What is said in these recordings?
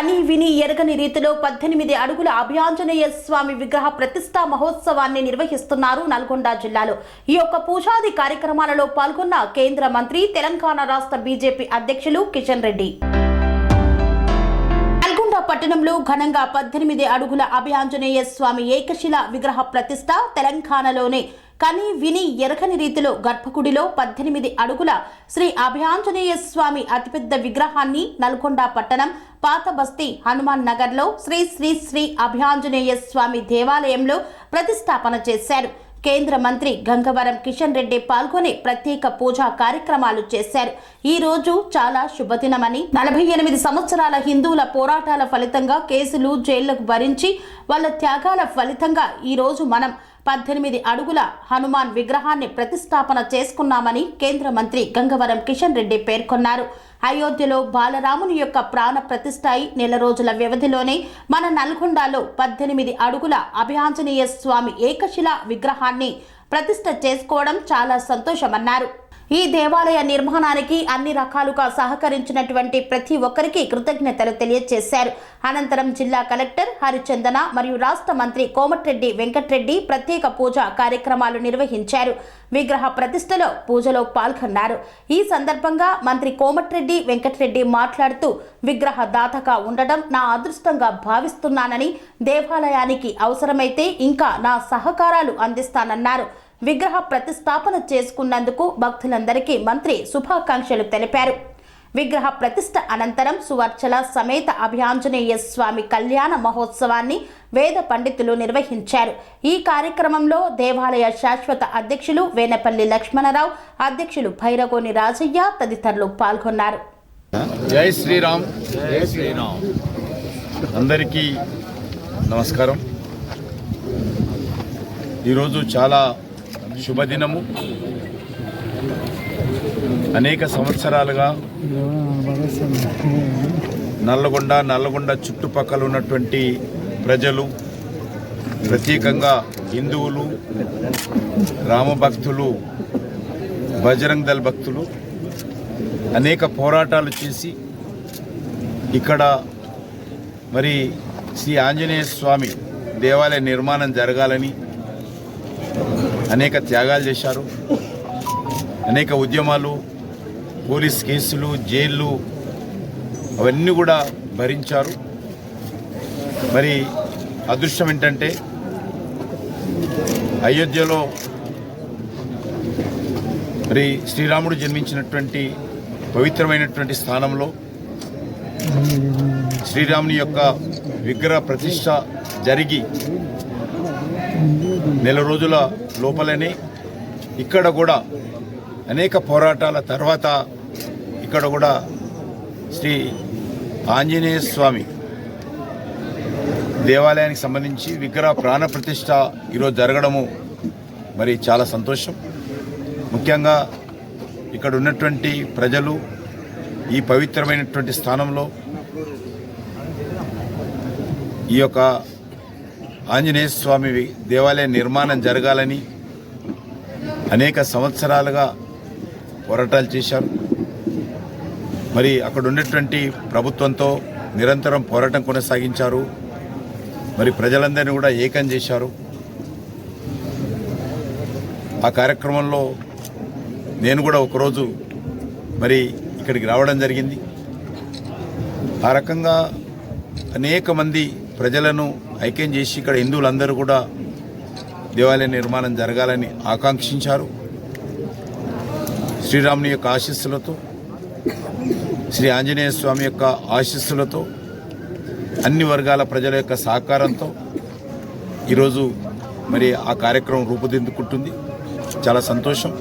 కని విని ఎరగని రీతిలో పద్దెనిమిది అడుగుల అభ్యాంజనేయ స్వామి విగ్రహ ప్రతిష్టా మహోత్సవాన్ని నిర్వహిస్తున్నారు నల్గొండ జిల్లాలో. ఈ యొక్క పూజాది కార్యక్రమాలలో పాల్గొన్న కేంద్ర మంత్రి తెలంగాణ రాష్ట్ర బీజేపీ అధ్యక్షులు కిషన్ రెడ్డి. నల్గొండ పట్టణంలో ఘనంగా పద్దెనిమిది అడుగుల అభయాంజనేయ స్వామి ఏకశిల విగ్రహ ప్రతిష్ట తెలంగాణలోనే కని విని ఎరగని రీతిలో గర్భగుడిలో పద్దెనిమిది అడుగుల శ్రీ అభయాంజనేయ స్వామి అతిపెద్ద విగ్రహాన్ని నల్గొండ పట్టణం పాత బస్తీ హనుమాన్ నగర్లో శ్రీ శ్రీ శ్రీ అభయాంజనేయ స్వామి దేవాలయంలో ప్రతిష్టాపన చేశారు. కేంద్ర మంత్రి గంగవరం కిషన్ రెడ్డి పాల్గొని ప్రత్యేక పూజా కార్యక్రమాలు చేశారు. ఈ రోజు చాలా శుభదినమని నలభై ఎనిమిది సంవత్సరాల హిందువుల పోరాటాల ఫలితంగా కేసులు జైళ్ళకు భరించి వాళ్ళ త్యాగాల ఫలితంగా ఈ రోజు మనం పద్దెనిమిది అడుగుల హనుమాన్ విగ్రహాన్ని ప్రతిష్టాపన చేసుకున్నామని కేంద్ర మంత్రి గంగవరం కిషన్ రెడ్డి పేర్కొన్నారు. అయోధ్యలో బాలరాముని యొక్క ప్రాణ ప్రతిష్ఠ అయి నెల రోజుల వ్యవధిలోనే మన నల్గొండలో పద్దెనిమిది అడుగుల అభయాంజనేయ స్వామి ఏకశిల విగ్రహాన్ని ప్రతిష్ట చేసుకోవడం చాలా సంతోషమన్నారు. ఈ దేవాలయ నిర్మాణానికి అన్ని రకాలుగా సహకరించినటువంటి ప్రతి ఒక్కరికి కృతజ్ఞతలు తెలియజేశారు అనంతరం జిల్లా కలెక్టర్ హరిచందన మరియు రాష్ట్ర మంత్రి కోమటిరెడ్డి వెంకట్రెడ్డి ప్రత్యేక పూజ కార్యక్రమాలు నిర్వహించారు. విగ్రహ ప్రతిష్టలో పూజలో పాల్గొన్నారు. ఈ సందర్భంగా మంత్రి కోమటిరెడ్డి వెంకటరెడ్డి మాట్లాడుతూ విగ్రహ దాతగా ఉండడం నా అదృష్టంగా భావిస్తున్నానని దేవాలయానికి అవసరమైతే ఇంకా నా సహకారాలు అందిస్తానన్నారు. విగ్రహ ప్రతిష్టాపన చేసుకున్నందుకు భక్తులందరికీ మంత్రి శుభాకాంక్షలు తెలిపారు. విగ్రహ ప్రతిష్ట అనంతరం సువర్చల సమేత అభయాంజనేయ స్వామి కళ్యాణ మహోత్సవాన్ని వేద పండితులు నిర్వహించారు. ఈ కార్యక్రమంలో దేవాలయ శాశ్వత అధ్యక్షులు వేనపల్లి లక్ష్మణరావు అధ్యక్షులు భైరగోని రాజయ్య తదితరులు పాల్గొన్నారు. జై శ్రీరామ్. జై శ్రీరామ్. అందరికీ నమస్కారం. ఈరోజు చాలా శుభదినము. అనేక సంవత్సరాలుగా నల్లగొండ నల్లగొండ చుట్టుపక్కల ఉన్నటువంటి ప్రజలు ప్రత్యేకంగా హిందువులు రామభక్తులు బజరంగ్ దళ భక్తులు అనేక పోరాటాలు చేసి ఇక్కడ మరి శ్రీ ఆంజనేయ స్వామి దేవాలయ నిర్మాణం జరగాలని అనేక త్యాగాలు చేశారు. అనేక ఉద్యమాలు పోలీస్ కేసులు జైళ్ళు అవన్నీ కూడా భరించారు. మరి అదృష్టం ఏంటంటే అయోధ్యలో మరి శ్రీరాముడు జన్మించినటువంటి పవిత్రమైనటువంటి స్థానంలో శ్రీరాముని యొక్క విగ్రహ ప్రతిష్ట జరిగి నెల రోజుల లోపలని ఇక్కడ కూడా అనేక పోరాటాల తర్వాత ఇక్కడ కూడా శ్రీ ఆంజనేయ స్వామి దేవాలయానికి సంబంధించి విగ్రహ ప్రాణ ప్రతిష్ట ఈరోజు జరగడము మరి చాలా సంతోషం. ముఖ్యంగా ఇక్కడ ఉన్నటువంటి ప్రజలు ఈ పవిత్రమైనటువంటి స్థానంలో ఈ యొక్క ఆంజనేయ స్వామి దేవాలయ నిర్మాణం జరగాలని అనేక సంవత్సరాలుగా పోరాటాలు చేశారు. మరి అక్కడ ఉన్నటువంటి ప్రభుత్వంతో నిరంతరం పోరాటం కొనసాగించారు. మరి ప్రజలందరినీ కూడా ఏకం చేశారు. ఆ కార్యక్రమంలో నేను కూడా ఒకరోజు మరి ఇక్కడికి రావడం జరిగింది. ఆ రకంగా అనేక మంది ప్రజలను ఐక్యం చేసి ఇక్కడ హిందువులందరూ కూడా దేవాలయ నిర్మాణం జరగాలని ఆకాంక్షించారు. శ్రీరాముని యొక్క ఆశీస్సులతో శ్రీ ఆంజనేయ స్వామి యొక్క ఆశీస్సులతో అన్ని వర్గాల ప్రజల యొక్క సహకారంతో ఈరోజు మరి ఆ కార్యక్రమం రూపుదిద్దుకుంటుంది. చాలా సంతోషం.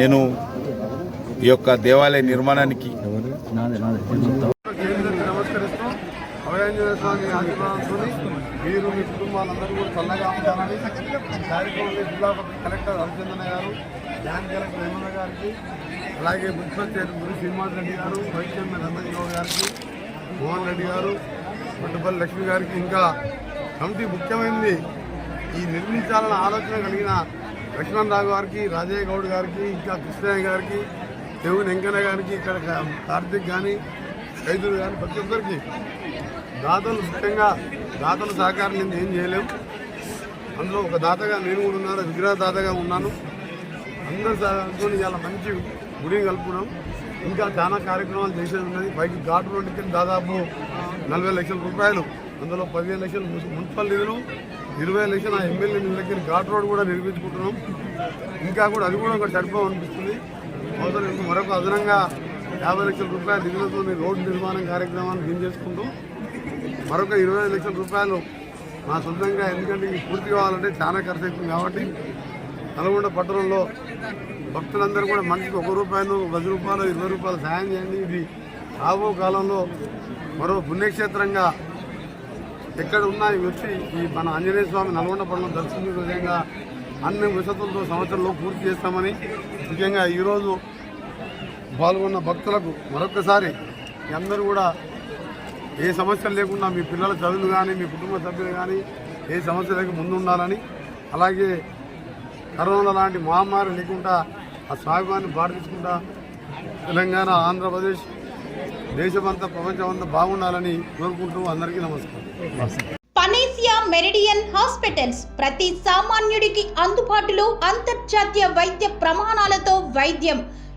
నేను ఈ యొక్క దేవాలయ నిర్మాణానికి అభయాంజనేయ స్వామి ఆశీర్వాదంతో మీరు మీ కుటుంబాలందరూ కూడా చల్లగా ఉంటారని కార్యక్రమంలో జిల్లా కలెక్టర్ హరిచందన గారు జాయింట్ కలెక్టర్ రేమన్న గారికి అలాగే మున్సిపల్ చైర్మన్ గురి శ్రీనివాస్ రెడ్డి గారు వైస్ చైర్మన్ రంగరావు గారికి మోహన్ రెడ్డి గారు పట్టుపల్లి లక్ష్మి గారికి ఇంకా కమిటీ ముఖ్యమైనది ఈ నిర్మించాలన్న ఆలోచన కలిగిన లక్ష్మణ్ రావు గారికి రాజయ్య గౌడ్ గారికి ఇంకా కృష్ణయ్య గారికి దేవుని వెంకన్న గారికి ఇక్కడ కార్తిక్ కానీ రైతులు కానీ ప్రతి ఒక్కరికి దాతలు ముఖ్యంగా దాతలు సహకారం నేను ఏం చేయలేము అందులో ఒక దాతగా నేను కూడా ఉన్నాను విగ్రహ దాతగా ఉన్నాను. అందరి సహాయంతో చాలా మంచి గుడిని కలుపుకున్నాం. ఇంకా చాలా కార్యక్రమాలు చేసేది ఉన్నది. పైకి ఘాటు రోడ్డుకి దాదాపు నలభై లక్షల రూపాయలు. అందులో పదిహేను లక్షలు మున్సిపల్ నిధులు ఇరవై లక్షల ఎమ్మెల్యే నిధులకి ఘాట్ రోడ్ కూడా నిర్మించుకుంటున్నాం. ఇంకా కూడా అది కూడా ఒక సరిపోం అనిపిస్తుంది. అవసరం మరొక అదనంగా యాభై లక్షల రూపాయల నిధులతో రోడ్డు నిర్మాణం కార్యక్రమాన్ని ఏం చేసుకుంటూ. మరొక ఇరవై లక్షల రూపాయలు మా సొంతంగా ఎందుకంటే ఇది పూర్తి కావాలంటే చాలా ఖర్చు అవుతుంది కాబట్టి నల్గొండ పట్టణంలో భక్తులందరూ కూడా మనిషికి ఒక రూపాయలు పది రూపాయలు ఇరవై రూపాయలు సాయం చేయండి. ఇది రాబో కాలంలో మరో పుణ్యక్షేత్రంగా ఎక్కడ ఉన్నా వచ్చి ఈ మన ఆంజనేయ స్వామి నల్గొండ పట్టణం దర్శించే విధంగా అన్ని వసతులతో సంవత్సరంలో పూర్తి చేస్తామని ముఖ్యంగా ఈరోజు పాల్గొన్న భక్తులకు మరొకసారి అందరూ కూడా ఏ సమస్యలు లేకుండా మీ పిల్లల చదువులు కానీ మీ కుటుంబ సభ్యులు కానీ ఏ సమస్య లేక ముందు ఉండాలని అలాగే కరోనా లాంటి మహమ్మారి లేకుండా ఆ స్వాభిమాన్ని పాటించుకుంటా తెలంగాణ ఆంధ్రప్రదేశ్ దేశమంతా ప్రపంచమంతా బాగుండాలని కోరుకుంటూ అందరికీ నమస్కారం. పనేసియా మెరిడియన్ హాస్పిటల్స్ ప్రతి సామాన్యుడికి అందుబాటులో అంతర్జాతీయ వైద్య ప్రమాణాలతో వైద్యం.